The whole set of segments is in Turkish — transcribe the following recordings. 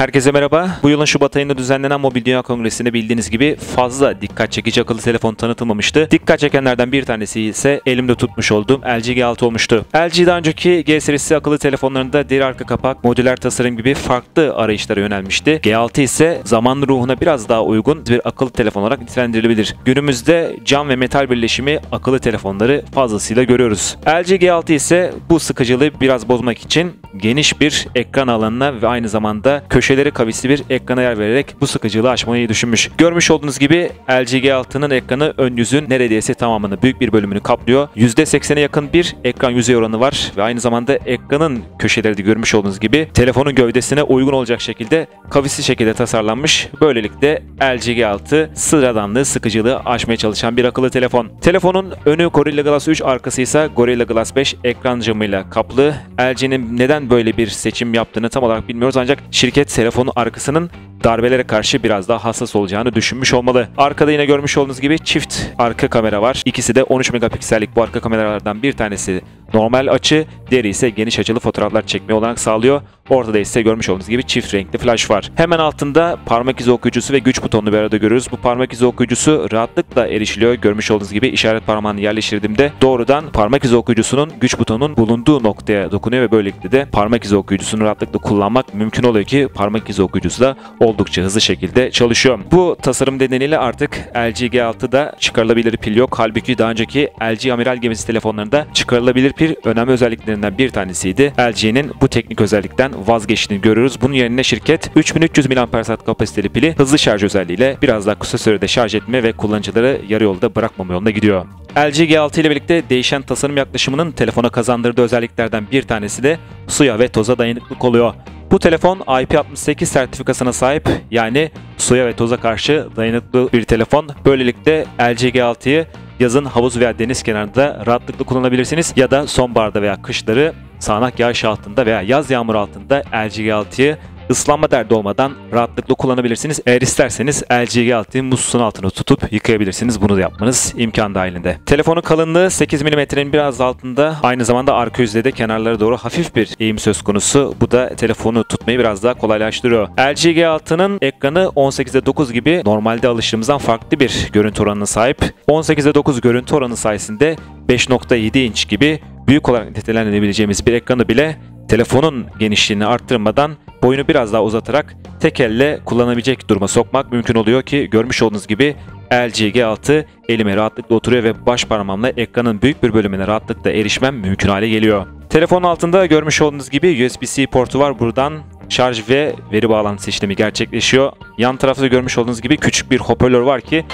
Herkese merhaba. Bu yılın Şubat ayında düzenlenen Mobil Dünya Kongresi'nde bildiğiniz gibi fazla dikkat çekici akıllı telefon tanıtılmamıştı. Dikkat çekenlerden bir tanesi ise elimde tutmuş olduğum LG G6 olmuştu. LG daha önceki G serisi akıllı telefonlarında deri arka kapak, modüler tasarım gibi farklı arayışlara yönelmişti. G6 ise zaman ruhuna biraz daha uygun bir akıllı telefon olarak nitelendirilebilir. Günümüzde cam ve metal birleşimi akıllı telefonları fazlasıyla görüyoruz. LG G6 ise bu sıkıcılığı biraz bozmak için geniş bir ekran alanına ve aynı zamanda köşeleri kavisli bir ekrana yer vererek bu sıkıcılığı aşmayı düşünmüş. Görmüş olduğunuz gibi LG G6'nın ekranı ön yüzün neredeyse tamamını büyük bir bölümünü kaplıyor. %80'e yakın bir ekran yüzey oranı var ve aynı zamanda ekranın köşeleri de görmüş olduğunuz gibi telefonun gövdesine uygun olacak şekilde kavisli şekilde tasarlanmış. Böylelikle LG G6 sıradanlığı, sıkıcılığı aşmaya çalışan bir akıllı telefon. Telefonun önü Gorilla Glass 3, arkası ise Gorilla Glass 5 ekran camıyla kaplı. LG'nin neden böyle bir seçim yaptığını tam olarak bilmiyoruz ancak şirket telefonun arkasının darbelere karşı biraz daha hassas olacağını düşünmüş olmalı. Arkada yine görmüş olduğunuz gibi çift arka kamera var. İkisi de 13 megapiksellik bu arka kameralardan bir tanesi normal açı, diğeri ise geniş açılı fotoğraflar çekme olanak sağlıyor. Ortada ise görmüş olduğunuz gibi çift renkli flash var. Hemen altında parmak izi okuyucusu ve güç butonunu bir arada görüyoruz. Bu parmak izi okuyucusu rahatlıkla erişiliyor. Görmüş olduğunuz gibi işaret parmağını yerleştirdiğimde doğrudan parmak izi okuyucusunun güç butonunun bulunduğu noktaya dokunuyor ve böylelikle de parmak izi okuyucusunu rahatlıkla kullanmak mümkün oluyor ki parmak izi okuyucusu da oldukça hızlı şekilde çalışıyor. Bu tasarım nedeniyle artık LG G6'da çıkarılabilir pil yok. Halbuki daha önceki LG amiral gemisi telefonlarında çıkarılabilir pil önemli özelliklerinden bir tanesiydi. LG'nin bu teknik özellikten vazgeçtiğini görüyoruz. Bunun yerine şirket 3300 mAh kapasiteli pili hızlı şarj özelliğiyle biraz daha kısa sürede şarj etme ve kullanıcıları yarı yolda bırakmama yolunda gidiyor. LG G6 ile birlikte değişen tasarım yaklaşımının telefona kazandırdığı özelliklerden bir tanesi de suya ve toza dayanıklılık oluyor. Bu telefon IP68 sertifikasına sahip yani suya ve toza karşı dayanıklı bir telefon. Böylelikle LG G6'yı yazın havuz veya deniz kenarında rahatlıkla kullanabilirsiniz. Ya da sonbaharda veya kışları sağanak yağış altında veya yaz yağmur altında LG G6'yı ıslanma derdi olmadan rahatlıkla kullanabilirsiniz. Eğer isterseniz LG G6'yı musluğun altına tutup yıkayabilirsiniz. Bunu da yapmanız imkan dahilinde. Telefonun kalınlığı 8 mm'nin biraz altında. Aynı zamanda arka yüzde de kenarlara doğru hafif bir eğim söz konusu. Bu da telefonu tutmayı biraz daha kolaylaştırıyor. LG G6'nın ekranı 18'e 9 gibi normalde alıştığımızdan farklı bir görüntü oranına sahip. 18'e 9 görüntü oranı sayesinde 5.7 inç gibi büyük olarak nitelendirilebileceğimiz bir ekranı bile telefonun genişliğini arttırmadan boyunu biraz daha uzatarak tek elle kullanabilecek duruma sokmak mümkün oluyor ki görmüş olduğunuz gibi LG G6 elime rahatlıkla oturuyor ve baş parmağımla ekranın büyük bir bölümüne rahatlıkla erişmem mümkün hale geliyor. Telefonun altında görmüş olduğunuz gibi USB-C portu var. Buradan şarj ve veri bağlantısı işlemi gerçekleşiyor. Yan tarafta görmüş olduğunuz gibi küçük bir hoparlör var ki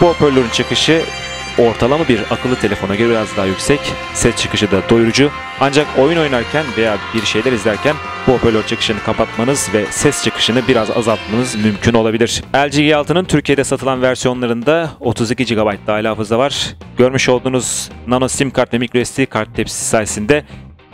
bu hoparlörün çıkışı ortalama bir akıllı telefona göre biraz daha yüksek. Ses çıkışı da doyurucu. Ancak oyun oynarken veya bir şeyler izlerken bu hoparlör çıkışını kapatmanız ve ses çıkışını biraz azaltmanız mümkün olabilir. LG G6'nın Türkiye'de satılan versiyonlarında 32 GB dahil hafıza var. Görmüş olduğunuz nano sim kart ve microSD kart tepsisi sayesinde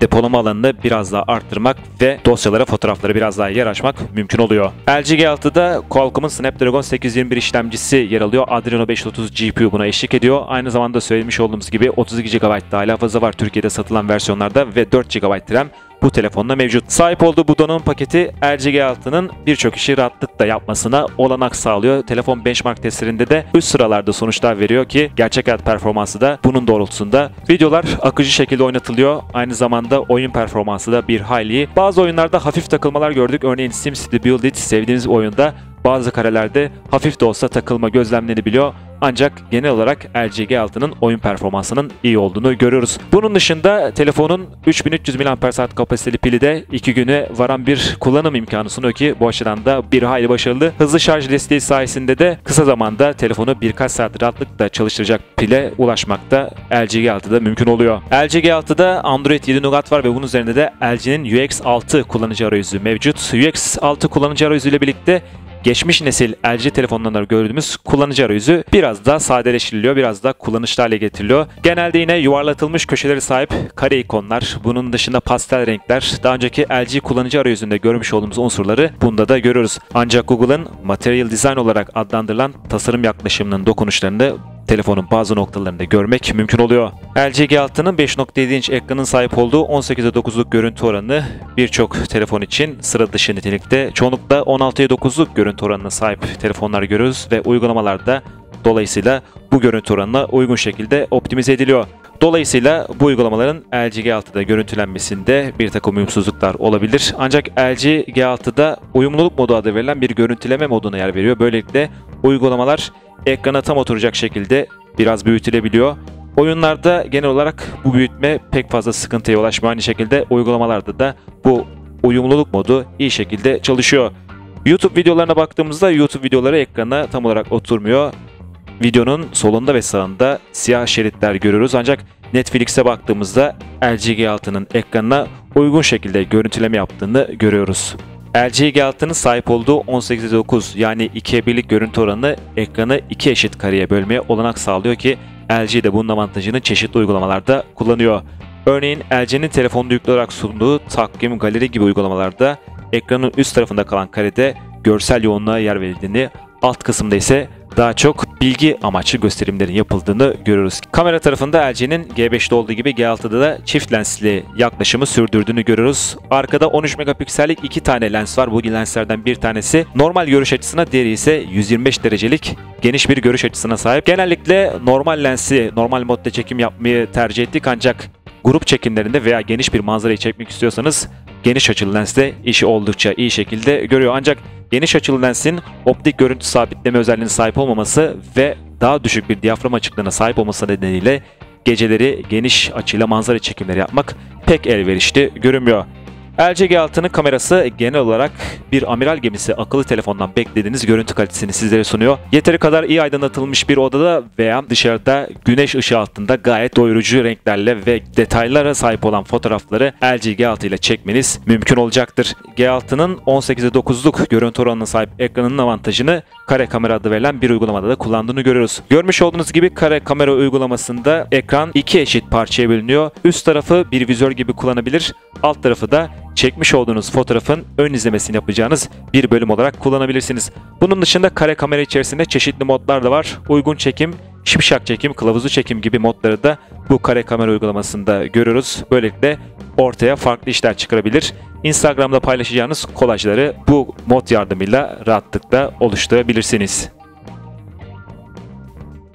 depolama alanını biraz daha arttırmak ve dosyalara, fotoğraflara biraz daha yer açmak mümkün oluyor. LG G6'da Qualcomm'un Snapdragon 821 işlemcisi yer alıyor. Adreno 530 GPU buna eşlik ediyor. Aynı zamanda söylemiş olduğumuz gibi 32 GB dahil hafıza var Türkiye'de satılan versiyonlarda ve 4 GB RAM bu telefonda mevcut. Sahip olduğu bu donanım paketi LG G6'nın birçok işi rahatlıkla yapmasına olanak sağlıyor. Telefon benchmark testlerinde de üst sıralarda sonuçlar veriyor ki gerçek hayat performansı da bunun doğrultusunda. Videolar akıcı şekilde oynatılıyor. Aynı zamanda oyun performansı da bir hayli. Bazı oyunlarda hafif takılmalar gördük. Örneğin SimCity Build It sevdiğiniz oyunda bazı karelerde hafif de olsa takılma gözlemlenebiliyor. Ancak genel olarak LG G6'nın oyun performansının iyi olduğunu görüyoruz. Bunun dışında telefonun 3300 mAh kapasiteli pili de 2 güne varan bir kullanım imkanı sunuyor ki bu açıdan da bir hayli başarılı. Hızlı şarj desteği sayesinde de kısa zamanda telefonu birkaç saat rahatlıkla çalıştıracak pile ulaşmakta LG G6'da mümkün oluyor. LG G6'da Android 7 Nougat var ve bunun üzerinde de LG'nin UX6 kullanıcı arayüzü mevcut. UX6 kullanıcı arayüzü ile birlikte geçmiş nesil LG telefonlarında gördüğümüz kullanıcı arayüzü biraz daha sadeleştiriliyor, biraz daha kullanışlı hale getiriliyor. Genelde yine yuvarlatılmış köşeleri sahip kare ikonlar, bunun dışında pastel renkler, daha önceki LG kullanıcı arayüzünde görmüş olduğumuz unsurları bunda da görüyoruz. Ancak Google'ın Material Design olarak adlandırılan tasarım yaklaşımının dokunuşlarını telefonun bazı noktalarında görmek mümkün oluyor. LG G6'nın 5.7 inç ekranın sahip olduğu 18'e 9'luk görüntü oranı birçok telefon için sıra dışı nitelikte. Çoğunlukla 16'ya 9'luk görüntü oranına sahip telefonlar görüyoruz ve uygulamalarda dolayısıyla bu görüntü oranına uygun şekilde optimize ediliyor. Dolayısıyla bu uygulamaların LG G6'da görüntülenmesinde bir takım uyumsuzluklar olabilir. Ancak LG G6'da uyumluluk modu adı verilen bir görüntüleme moduna yer veriyor. Böylelikle uygulamalar ekrana tam oturacak şekilde biraz büyütülebiliyor. Oyunlarda genel olarak bu büyütme pek fazla sıkıntıya ulaşmıyor. Aynı şekilde uygulamalarda da bu uyumluluk modu iyi şekilde çalışıyor. YouTube videolarına baktığımızda YouTube videoları ekrana tam olarak oturmuyor. Videonun solunda ve sağında siyah şeritler görüyoruz ancak Netflix'e baktığımızda LG G6'nın ekranına uygun şekilde görüntüleme yaptığını görüyoruz. LG G6'nın sahip olduğu 18'e 9 yani 2'ye 1'lik görüntü oranı ekranı 2 eşit kareye bölmeye olanak sağlıyor ki LG de bunun avantajını çeşitli uygulamalarda kullanıyor. Örneğin LG'nin telefonda yüklü olarak sunduğu takvim, galeri gibi uygulamalarda ekranın üst tarafında kalan karede görsel yoğunluğa yer verildiğini, alt kısımda ise daha çok bilgi amaçlı gösterimlerin yapıldığını görüyoruz. Kamera tarafında LG'nin G5'te olduğu gibi G6'da da çift lensli yaklaşımı sürdürdüğünü görüyoruz. Arkada 13 megapiksellik iki tane lens var. Bu lenslerden bir tanesi normal görüş açısına, diğeri ise 125 derecelik geniş bir görüş açısına sahip. Genellikle normal lensi normal modda çekim yapmayı tercih ettik ancak grup çekimlerinde veya geniş bir manzarayı çekmek istiyorsanız geniş açılı lensle işi oldukça iyi şekilde görüyor. Ancak geniş açılı lensin optik görüntü sabitleme özelliğine sahip olmaması ve daha düşük bir diyafram açıklığına sahip olması nedeniyle geceleri geniş açıyla manzara çekimleri yapmak pek elverişli görünmüyor. LG G6'nın kamerası genel olarak bir amiral gemisi akıllı telefondan beklediğiniz görüntü kalitesini sizlere sunuyor. Yeteri kadar iyi aydınlatılmış bir odada veya dışarıda güneş ışığı altında gayet doyurucu renklerle ve detaylara sahip olan fotoğrafları LG G6 ile çekmeniz mümkün olacaktır. G6'nın 18'e 9'luk görüntü oranına sahip ekranının avantajını kare kamera adı verilen bir uygulamada da kullandığını görüyoruz. Görmüş olduğunuz gibi kare kamera uygulamasında ekran iki eşit parçaya bölünüyor. Üst tarafı bir vizör gibi kullanabilir, alt tarafı da çekmiş olduğunuz fotoğrafın ön izlemesini yapacağınız bir bölüm olarak kullanabilirsiniz. Bunun dışında kare kamera içerisinde çeşitli modlar da var. Uygun çekim, şipşak çekim, kılavuzu çekim gibi modları da bu kare kamera uygulamasında görüyoruz. Böylelikle ortaya farklı işler çıkarabilir. Instagram'da paylaşacağınız kolajları bu mod yardımıyla rahatlıkla oluşturabilirsiniz.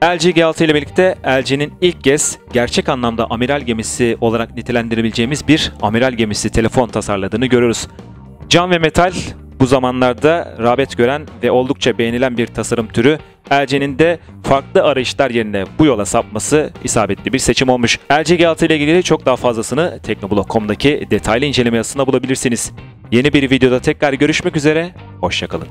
LG G6 ile birlikte LG'nin ilk kez gerçek anlamda amiral gemisi olarak nitelendirebileceğimiz bir amiral gemisi telefon tasarladığını görüyoruz. Cam ve metal bu zamanlarda rağbet gören ve oldukça beğenilen bir tasarım türü LG'nin de farklı arayışlar yerine bu yola sapması isabetli bir seçim olmuş. LG G6 ile ilgili çok daha fazlasını Teknoblog.com'daki detaylı inceleme yazısında bulabilirsiniz. Yeni bir videoda tekrar görüşmek üzere, hoşçakalın.